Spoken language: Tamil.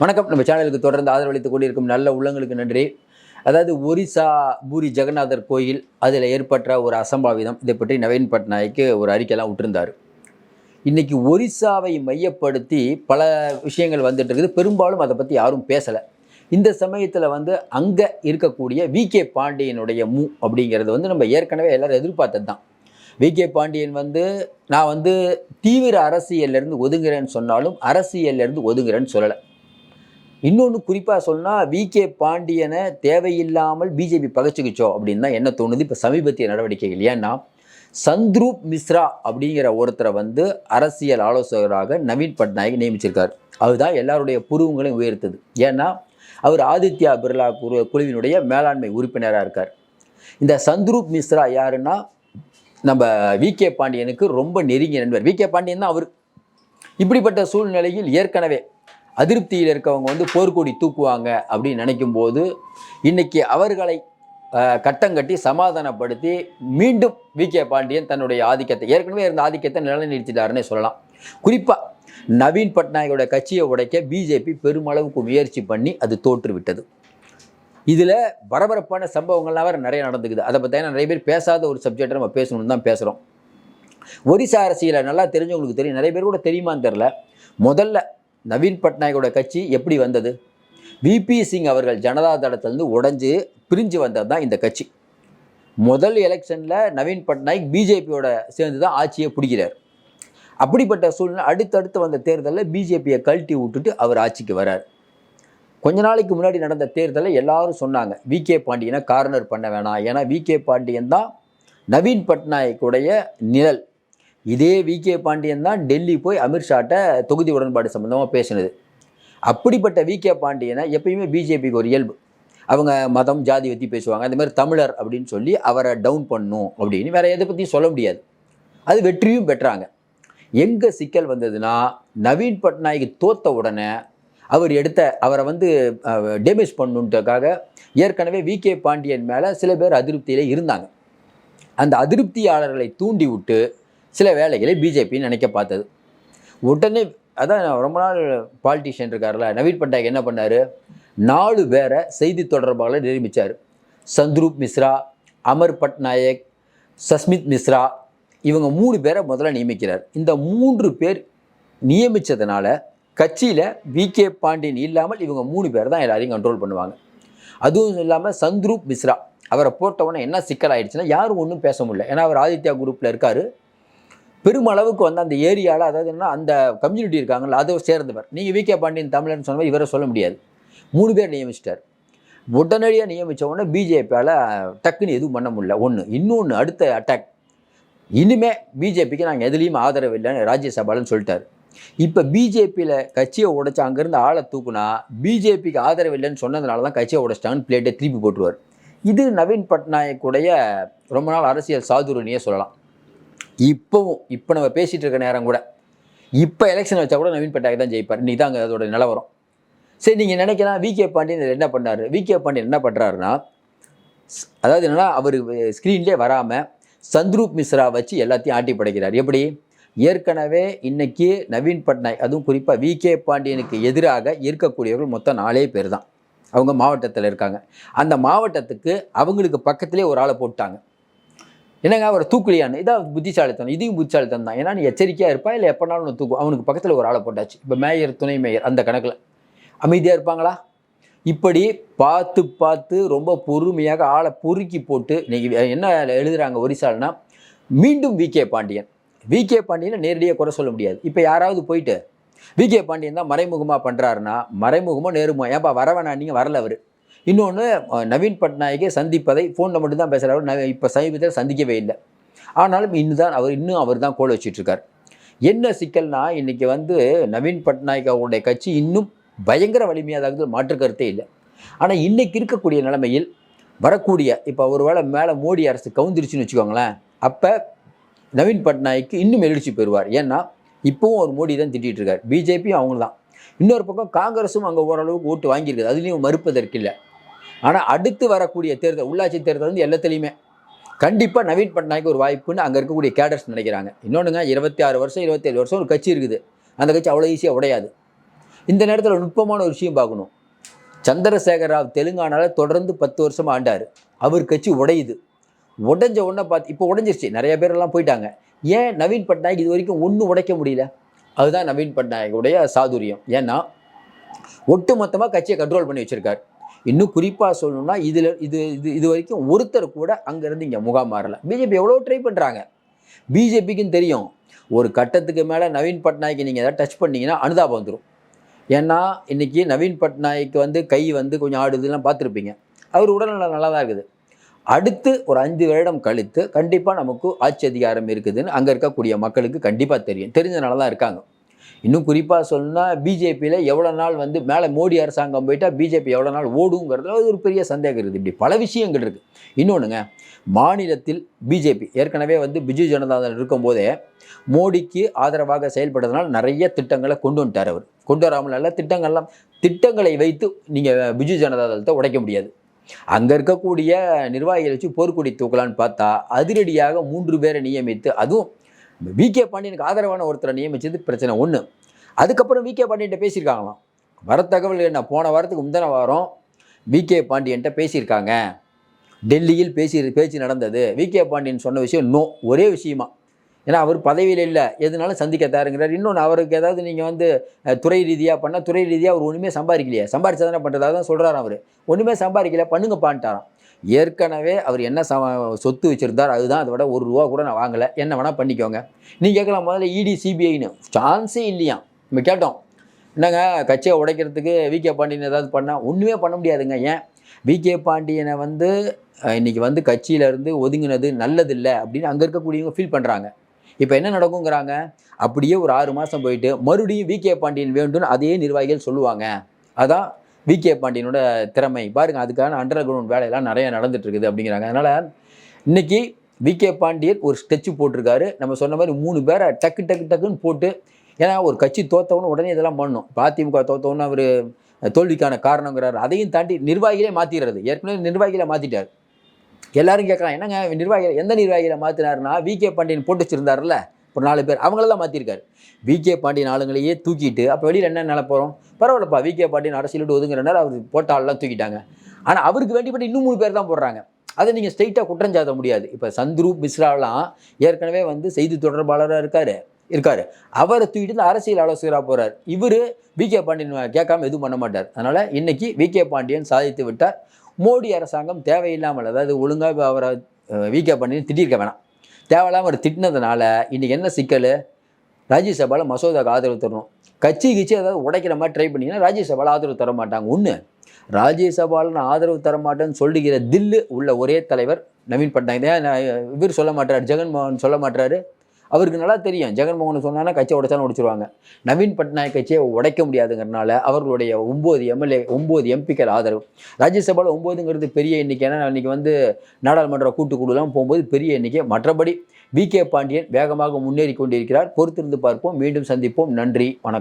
வணக்கம். நம்ம சேனலுக்கு தொடர்ந்து ஆதரவளித்துக் கொண்டிருக்கும் நல்ல உள்ளங்களுக்கு நன்றி. அதாவது ஒரிசா பூரி ஜெகநாதர் கோயில் அதில் ஏற்பட்ட ஒரு அசம்பாவிதம். இதை பற்றி நவீன் பட்நாயக்கு ஒரு அறிக்கையெல்லாம் விட்டுருந்தார். இன்றைக்கி ஒரிசாவை மையப்படுத்தி பல விஷயங்கள் வந்துட்டு இருக்குது. பெரும்பாலும் அதை பற்றி யாரும் பேசலை. இந்த சமயத்தில் வந்து அங்கே இருக்கக்கூடிய வி. கே. பாண்டியனுடைய மூ அப்படிங்கிறது வந்து நம்ம ஏற்கனவே எல்லாரும் எதிர்பார்த்தது தான். வி. கே. பாண்டியன் வந்து நான் வந்து தீவிர அரசியல்லேருந்து ஒதுங்குறேன்னு சொன்னாலும் அரசியல்லேருந்து ஒதுங்குறேன்னு சொல்லலை. இன்னொன்று குறிப்பாக சொன்னால் வி கே பாண்டியனை தேவையில்லாமல் பிஜேபி பகச்சுக்குச்சோ அப்படின்னு தான் என்ன தோணுது? இப்போ சமீபத்திய நடவடிக்கைகள். ஏன்னா சந்த்ரூப் மிஸ்ரா அப்படிங்கிற ஒருத்தரை வந்து அரசியல் ஆலோசகராக நவீன் பட்நாயக் நியமிச்சிருக்கார். அதுதான் எல்லாருடைய புருவங்களையும் உயர்த்துது. ஏன்னா அவர் ஆதித்யா பிர்லா குழு குழுவினுடைய மேலாண்மை உறுப்பினராக இருக்கார். இந்த சந்த்ரூப் மிஸ்ரா யாருன்னா நம்ம வி கே பாண்டியனுக்கு ரொம்ப நெருங்கிய நண்பர். வி கே பாண்டியன் தான் அவர். இப்படிப்பட்ட சூழ்நிலையில் ஏற்கனவே அதிருப்தியில் இருக்கவங்க வந்து போர்க்கொடி தூக்குவாங்க அப்படின்னு நினைக்கும் போது இன்னைக்கு அவர்களை கட்டம் கட்டங்கட்டி சமாதானப்படுத்தி மீண்டும் வி. கே. பாண்டியன் தன்னுடைய ஆதிக்கத்தை ஏற்கனவே இருந்த ஆதிக்கத்தை நிலைநிறுத்திட்டாருன்னே சொல்லலாம். குறிப்பாக நவீன் பட்நாயகோட கட்சியை உடைக்க பிஜேபி பெருமளவுக்கு முயற்சி பண்ணி அது தோற்றுவிட்டது. இதில் பரபரப்பான சம்பவங்கள்லாம் வேறு நிறைய நடந்துக்குது. அதை பற்றி நிறைய பேர் பேசாத ஒரு சப்ஜெக்டை நம்ம பேசணும்னு தான் பேசுகிறோம் ஒரிசா அரசியலை நல்லா தெரிஞ்சவங்களுக்கு தெரியும். நிறைய பேர் கூட தெரியுமான்னு தெரில முதல்ல நவீன் பட்நாயக்கோட கட்சி எப்படி வந்தது? விபி சிங் அவர்கள் ஜனதா தளத்திலிருந்து உடஞ்சி பிரிஞ்சு வந்தது தான் இந்த கட்சி. முதல் எலெக்ஷனில் நவீன் பட்நாயக் பிஜேபியோட சேர்ந்து தான் ஆட்சியை பிடிக்கிறார். அப்படிப்பட்ட சூழ்நிலை அடுத்தடுத்து வந்த தேர்தலில் பிஜேபியை கழட்டி விட்டுட்டு அவர் ஆட்சிக்கு வரார். கொஞ்ச நாளைக்கு முன்னாடி நடந்த தேர்தலில் எல்லாரும் சொன்னாங்க வி கே பாண்டியனை கார்னர் பண்ண வேணாம். ஏன்னா வி கே பாண்டியன் தான் நவீன் பட்நாயக்குடைய நிழல். இதே வி கே பாண்டியன் தான் டெல்லி போய் அமித்ஷாட்ட தொகுதி உடன்பாடு சம்மந்தமாக பேசினது. அப்படிப்பட்ட வி கே பாண்டியனை எப்பயுமே பிஜேபிக்கு ஒரு இயல்பு. அவங்க மதம் ஜாதி பற்றி பேசுவாங்க. அந்த மாதிரி தமிழர் அப்படின்னு சொல்லி அவரை டவுன் பண்ணும் அப்படின்னு வேற எதை பற்றியும் சொல்ல முடியாது. அது வெற்றியும் பெற்றாங்க. எங்கே சிக்கல் வந்ததுன்னா நவீன் பட்நாயக் தோத்த உடனே அவர் எடுத்த அவரை வந்து டேமேஜ் பண்ணுன்றதுக்காக ஏற்கனவே வி கே பாண்டியன் மேலே சில பேர் அதிருப்தியிலே இருந்தாங்க. அந்த அதிருப்தியாளர்களை தூண்டி விட்டு சில வேலைகளை பிஜேபி நினைக்க பார்த்தது. உடனே அதான் ரொம்ப நாள் பாலிட்டிஷியன் இருக்கார்ல நவீன் பட்நாயக் என்ன பண்ணார்? நாலு பேரை செய்தி தொடர்பாளர் நியமித்தார் சந்த்ரூப் மிஸ்ரா அமர் பட்நாயக் சஸ்மித் மிஸ்ரா இவங்க மூணு பேரை முதல்ல நியமிக்கிறார். இந்த மூன்று பேர் நியமித்ததுனால கட்சியில் வி கே பாண்டியன் இல்லாமல் இவங்க மூணு பேர் தான் எல்லாரையும் கண்ட்ரோல் பண்ணுவாங்க. அதுவும் இல்லாமல் சந்த்ரூப் மிஸ்ரா அவரை போட்டவொடனே என்ன சிக்கல் ஆயிடுச்சுன்னா யாரும் ஒன்றும் பேச முடியல. ஏன்னா அவர் ஆதித்யா குரூப்பில் இருக்கார். பெருமளவுக்கு வந்து அந்த ஏரியாவில் அதாவது என்ன அந்த கம்யூனிட்டி இருக்காங்கல்ல அதை சேர்ந்தவர். நீங்கள் வி கே பாண்டியன் தமிழன் சொன்ன இவரை சொல்ல முடியாது. மூணு பேர் நியமிச்சிட்டார். உடனடியாக நியமித்த உடனே பிஜேபியால் டக்குன்னு எதுவும் பண்ண முடியல. ஒன்று இன்னொன்று அடுத்த அட்டாக் இனிமே பிஜேபிக்கு நாங்கள் எதுலேயும் ஆதரவு இல்லைன்னு ராஜ்யசபாலன்னு சொல்லிட்டார். இப்போ பிஜேபியில் கட்சியை உடைச்சு அங்கேருந்து ஆளை தூக்குனா பிஜேபிக்கு ஆதரவு இல்லைன்னு சொன்னதுனால தான் கட்சியை உடைச்சிட்டாங்கன்னு பிளேட்டை திருப்பி போட்டுருவார். இது நவீன் பட்நாயக்குடைய ரொம்ப நாள் அரசியல் சாதுரனியே சொல்லலாம். இப்போவும் இப்போ நம்ம பேசிகிட்டு இருக்க நேரம் கூட இப்போ எலெக்ஷன் வச்சா கூட நவீன் பட்நாயக் தான் ஜெயிப்பார். இன்னைக்கு தான் அங்கே அதோட நிலவரம் சரி நீங்கள் நினைக்கலாம் வி கே பாண்டியன் என்ன பண்ணாரு? வி கே பாண்டியன் என்ன பண்ணுறாருன்னா அதாவது என்னென்னா அவர் ஸ்க்ரீன்லேயே வராமல் சந்த்ரூப் மிஸ்ரா வச்சு எல்லாத்தையும் ஆட்டி படைக்கிறார். எப்படி? ஏற்கனவே இன்னைக்கு நவீன் பட்நாயக் அதுவும் குறிப்பாக வி கே பாண்டியனுக்கு எதிராக இருக்கக்கூடியவர்கள் மொத்தம் நாலே பேர் தான். அவங்க மாவட்டத்தில் இருக்காங்க. அந்த மாவட்டத்துக்கு அவங்களுக்கு பக்கத்திலே ஒரு ஆளை போட்டாங்க. என்னங்க அவர் தூக்குலியான்னு? இதான் புத்திசாலித்தனம். இதையும் புத்திசாலித்தனம் தான். ஏன்னா நீ எச்சரிக்கையாக இருப்பா? இல்லை எப்போனாலும் ஒன்று தூக்கும். அவனுக்கு பக்கத்தில் ஒரு ஆளை போட்டாச்சு. இப்போ மேயர் துணை மேயர் அந்த கணக்கில். அமைதியாக இருப்பாங்களா? இப்படி பார்த்து பார்த்து ரொம்ப பொறுமையாக ஆளை பொறுக்கி போட்டு இன்றைக்கி என்ன எழுதுகிறாங்க ஒரிசால்னா மீண்டும் V. K. Pandian. V. K. பாண்டியனை நேரடியாக குறை சொல்ல முடியாது. இப்போ யாராவது போயிட்டு வி. கே. பாண்டியன் தான் மறைமுகமாக பண்ணுறாருன்னா மறைமுகமாக நேருமா ஏன்பா வர வேணாம் நீங்கள் வரல அவர். இன்னொன்று நவீன் பட்நாயகை சந்திப்பதை ஃபோனில் மட்டும்தான் பேசுகிறாரு இப்போ சமீபத்தில் சந்திக்கவே இல்லை. ஆனாலும் இன்னும் தான் அவர் இன்னும் அவர் தான் கோல் வச்சிட்ருக்கார். என்ன சிக்கல்னா இன்றைக்கி வந்து நவீன் பட்நாயக் அவருடைய கட்சி இன்னும் பயங்கர வலிமையாக மாற்று கருத்தே இல்லை. ஆனால் இன்னைக்கு இருக்கக்கூடிய நிலைமையில் வரக்கூடிய இப்போ ஒருவேளை மேலே மோடி அரசு கவுந்திருச்சுன்னு வச்சுக்கோங்களேன் அப்போ நவீன் பட்நாயக்கு இன்னும் எழுச்சி பெறுவார். ஏன்னா இப்போவும் ஒரு மோடி தான் திட்டிகிட்டு இருக்கார் பிஜேபியும் அவங்க தான் இன்னொரு பக்கம் காங்கிரஸும் அங்கே ஓரளவுக்கு ஓட்டு வாங்கியிருக்குது. அதுலேயும் மறுப்பதற்கு இல்லை. ஆனால் அடுத்து வரக்கூடிய தேர்தல் உள்ளாட்சி தேர்தல் வந்து எல்லாத்துலேயுமே. கண்டிப்பாக நவீன் பட்நாயக் ஒரு வாய்ப்புன்னு அங்கே இருக்கக்கூடிய கேடர்ஸ் நினைக்கிறாங்க. இன்னொன்றுங்க இருபத்தி ஆறு வருஷம் இருபத்தேழு வருஷம் ஒரு கட்சி இருக்குது. அந்த கட்சி அவ்வளோ ஈஸியாக உடையாது. இந்த நேரத்தில் நுட்பமான ஒரு விஷயம் பார்க்கணும். சந்திரசேகர ராவ் தெலுங்கானாவில் தொடர்ந்து பத்து வருஷமாக ஆண்டார். அவர் கட்சி உடையுது. உடஞ்ச உடனே பார்த்து இப்போ உடஞ்சிருச்சு. நிறைய பேரெல்லாம் போயிட்டாங்க. ஏன் நவீன் பட்நாயக் இது வரைக்கும் ஒன்றும் உடைக்க முடியல? அதுதான் நவீன் பட்நாயக்குடைய சாதுரியம். ஏன்னா ஒட்டு மொத்தமாக கட்சியை கண்ட்ரோல் பண்ணி வச்சுருக்கார். இன்னும் குறிப்பாக சொல்லணும்னா இதில் இது இது இது வரைக்கும் ஒருத்தர் கூட அங்கேருந்து இங்கே முகாம் மாறல. பிஜேபி எவ்வளோ ட்ரை பண்ணுறாங்க பிஜேபிக்கும் தெரியும். ஒரு கட்டத்துக்கு மேலே நவீன் பட்நாயக்கை நீங்கள் எதாவது டச் பண்ணிங்கன்னா அனுதாபம் வந்துடும் ஏன்னா இன்றைக்கி நவீன் பட்நாயக் வந்து கை வந்து கொஞ்சம் ஆடுதுலாம் பார்த்துருப்பீங்க. அவர் உடல்நலம் நல்லா தான் இருக்குது. அடுத்து ஒரு அஞ்சு வருடம் கழித்து கண்டிப்பாக நமக்கு ஆட்சி அதிகாரம் இருக்குதுன்னு அங்கே இருக்கக்கூடிய மக்களுக்கு கண்டிப்பாக தெரியும். தெரிஞ்சனால தான் இருக்காங்க. இன்னும் குறிப்பாக சொல்லணும்னா பிஜேபியில் எவ்வளோ நாள் வந்து மேலே மோடி அரசாங்கம் போயிட்டால் பிஜேபி எவ்வளோ நாள் ஓடுங்கிறதுல ஒரு பெரிய சந்தேகம் இருக்குது. இப்படி பல விஷயங்கள் இருக்குது இன்னொன்றுங்க மாநிலத்தில் பிஜேபி ஏற்கனவே வந்து பிஜு ஜனதாதள் இருக்கும்போதே மோடிக்கு ஆதரவாக செயல்படுறதுனால நிறைய திட்டங்களை கொண்டு வந்துட்டார் அவர். கொண்டு வராமல் நல்ல திட்டங்கள்லாம் திட்டங்களை வைத்து நீங்கள் பிஜு ஜனதாதளத்தை உடைக்க முடியாது. அங்கே இருக்கக்கூடிய நிர்வாகிகளை வச்சு போர்க்கொடி தூக்கலான்னு பார்த்தா அதிரடியாக மூன்று பேரை நியமித்து அதுவும் வி கே பாண்டியனுக்கு ஆதரவான ஒருத்தரை நியமிச்சது பிரச்சனை ஒன்று அதுக்கப்புறம் வி கே பாண்டியன்ட்ட பேசியிருக்காங்களாம். வர தகவல் என்ன? போன வாரத்துக்கு முந்தின வாரம் வி கே பாண்டியன்ட்ட பேசியிருக்காங்க. டெல்லியில் பேசி பேச்சு நடந்தது. வி கே பாண்டியன் சொன்ன விஷயம் நோ ஒரே விஷயமா. ஏன்னா அவர் பதவியில் இல்லை. எதுனாலும் சந்திக்க தயாருங்கிறார். இன்னொன்று அவருக்கு ஏதாவது நீங்கள் வந்து துறை ரீதியாக பண்ணால் துறை ரீதியாக அவர் ஒன்றுமே சம்பாதிக்கலையே. சம்பாரிச்சு தானே பண்ணுறதா தான் சொல்கிறார் அவர். ஒன்றுமே சம்பாதிக்கல. பண்ணுங்கப்பான்ட்டாராம். ஏற்கனவே அவர் என்ன சம சொத்து வச்சுருந்தார் அதுதான் அதை விட ஒரு ரூபா கூட நான் வாங்கலை. என்ன வேணால் பண்ணிக்கோங்க. நீங்கள் கேட்கலாம் முதல்ல இடி சிபிஐன்னு சான்ஸே இல்லையா? நம்ம கேட்டோம். என்னங்க கட்சியை உடைக்கிறதுக்கு வி கே பாண்டியன் ஏதாவது பண்ணால் ஒன்றுமே பண்ண முடியாதுங்க. ஏன்? வி கே பாண்டியனை வந்து இன்றைக்கி இன்னைக்கு வந்து கட்சியிலேருந்து ஒதுங்கினது நல்லதில்லை அப்படின்னு அங்கே இருக்கக்கூடியவங்க ஃபீல் பண்ணுறாங்க இப்போ என்ன நடக்குங்கிறாங்க? அப்படியே ஒரு ஆறு மாதம் போயிட்டு மறுபடியும் வி கே பாண்டியன் வேண்டும்னு அதே நிர்வாகிகள் சொல்லுவாங்க. அதான் வி. கே. பாண்டியனோட திறமை. பாருங்க அதுக்கான அண்டர் கிரவுண்ட் வேலையெல்லாம் நிறைய நடந்துட்டு இருக்குது அப்படிங்கிறாங்க. அதனால் இன்னைக்கு வி. கே. பாண்டியன் ஒரு ஸ்டெச்சு போட்டிருக்காரு. நம்ம சொன்ன மாதிரி மூணு பேரை டக்கு டக்கு டக்குன்னு போட்டு ஏன்னா ஒரு கட்சி தோத்தவொன்னு உடனே இதெல்லாம் பண்ணணும். இப்போ அதிமுக தோத்தவொன்னு அவர் தோல்விக்கான காரணங்கிறார். அதையும் தாண்டி நிர்வாகிகளே மாற்றிடுறது ஏற்கனவே நிர்வாகிகளை மாற்றிட்டார் எல்லாரும் கேட்கலாம் என்னங்க நிர்வாகிகள் எந்த நிர்வாகிகளை மாற்றினாருன்னா வி. கே. பாண்டியன் போட்டு வச்சிருந்தாருல்ல? ஒரு நாலு பேர் அவங்களெல்லாம் மாற்றிருக்காரு விகே பாண்டியன் ஆளுங்களையே தூக்கிட்டு அப்போ வெளியில் என்ன நில போகிறோம் பரவாயில்லப்பா விகே பாண்டியன் அரசியல் விட்டு அவர் போட்ட தூக்கிட்டாங்க. ஆனால் அவருக்கு வேண்டிப்பட்ட இன்னும் மூணு பேர் தான் போடுறாங்க. அதை நீங்கள் ஸ்ட்ரைட்டாக குற்றம் முடியாது. இப்போ சந்துரு மிஸ்ராலாம் ஏற்கனவே வந்து செய்தி தொடர்பாளராக இருக்கார் இருக்கார். அவரை தூக்கிட்டு இந்த அரசியல் ஆலோசகராக போகிறார் இவர் வி கே பாண்டியன் கேட்காம எதுவும் பண்ண மாட்டார். அதனால் இன்றைக்கி வி கே பாண்டியன் சாதித்து விட்டார். மோடி அரசாங்கம் தேவையில்லாமல் அதாவது ஒழுங்காக அவரை வி கே பாண்டியன் திட்டிருக்க வேணாம். தேவையில்லாமல் அவர் திட்டினதுனால இன்றைக்கி என்ன சிக்கல்? ராஜ்யசபாவில் மசோதாவுக்கு ஆதரவு தரணும். கட்சி கிச்சி ஏதாவது உடைக்கிற மாதிரி ட்ரை பண்ணிங்கன்னா ராஜ்யசபாவில் ஆதரவு தர மாட்டாங்க. ஒன்று ராஜ்யசபாவில் நான் ஆதரவு தர மாட்டேன்னு சொல்லுகிற தில்லு உள்ள ஒரே தலைவர் நவீன் பட்நாயக். நான் இவர் சொல்ல மாட்டார் ஜெகன்மோகன் சொல்ல மாட்டாரு அவருக்கு நல்லா தெரியும். ஜெகன்மோகன் சொன்னாங்கன்னா கட்சியை உடைச்சாலும் உடைச்சிருவாங்க. நவீன் பட்நாயக் கட்சியை உடைக்க முடியாதுங்கிறனால அவர்களுடைய ஒம்பது எம்எல்ஏ ஒம்பது எம்பிக்கள் ஆதரவு. ராஜ்யசபாவில் ஒம்போதுங்கிறது பெரிய எண்ணிக்கை. ஏன்னா இன்னைக்கு வந்து நாடாளுமன்ற கூட்டுக்குழுலாம் போகும்போது பெரிய எண்ணிக்கை. மற்றபடி வி கே பாண்டியன் வேகமாக முன்னேறி கொண்டிருக்கிறார். பொறுத்திருந்து பார்ப்போம். மீண்டும் சந்திப்போம். நன்றி. வணக்கம்.